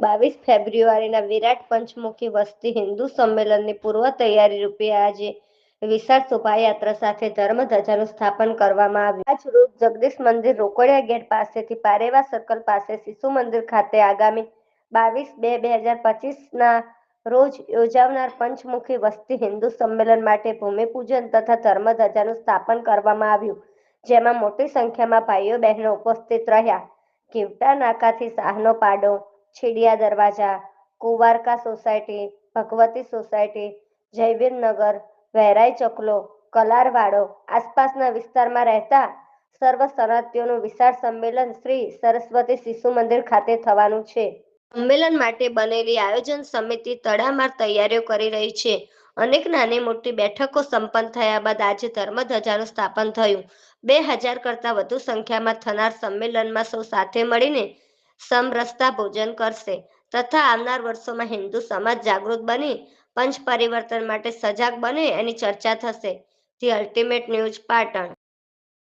ફેબ્રુઆરીના વિરાટ પંચમુખી વસ્તી હિન્દુ સંમેલનની પૂર્વ તૈયારી રૂપે આજે વિશાળ શોભાયાત્રા સાથે ધર્મધજાનું સ્થાપન કરવામાં આવ્યું. આજ રોજ જગદીશ મંદિર રોકડિયા ગેટ પાસેથી પારેવા સર્કલ પાસે શિશુ મંદિર ખાતે આગામી બાવીસ બે બે હજાર પચીસના રોજ યોજાનાર પંચમુખી વસ્તી હિન્દુ સંમેલન માટે ભૂમિપૂજન તથા ધર્મધજાનું સ્થાપન કરવામાં આવ્યું, જેમાં મોટી સંખ્યામાં ભાઈઓ બહેનો ઉપસ્થિત રહ્યા. કેવટા નાકાથી શાહનો પાડો છીડિયા દરવાજા, કુવારકા સોસાયટી, ભગવતી સોસાયટી, જયવીરનગર વહેરાઈ ચકલો, કલારવાડો આસપાસના વિસ્તારમાં રહેતા સર્વ શરણાર્થીઓનું વિશાળ સંમેલન શ્રી સરસ્વતી શિશુ મંદિર ખાતે થવાનું છે. સંમેલન માટે બનેલી આયોજન સમિતિ તડામાર તૈયારીઓ કરી રહી છે. અનેક નાની મોટી બેઠકો સંપન્ન થયા બાદ આજે ધર્મધજાનું સ્થાપન થયું. બે હજાર કરતાં વધુ સંખ્યામાં થનાર સંમેલનમાં સૌ સાથે મળીને સમરસતા ભોજન કરશે. તથા આવનાર વર્ષોમાં હિન્દુ સમાજ જાગૃત બની, પંચ પરિવર્તન માટે સજાગ બને એની ચર્ચા થશે. The ultimate news Patan.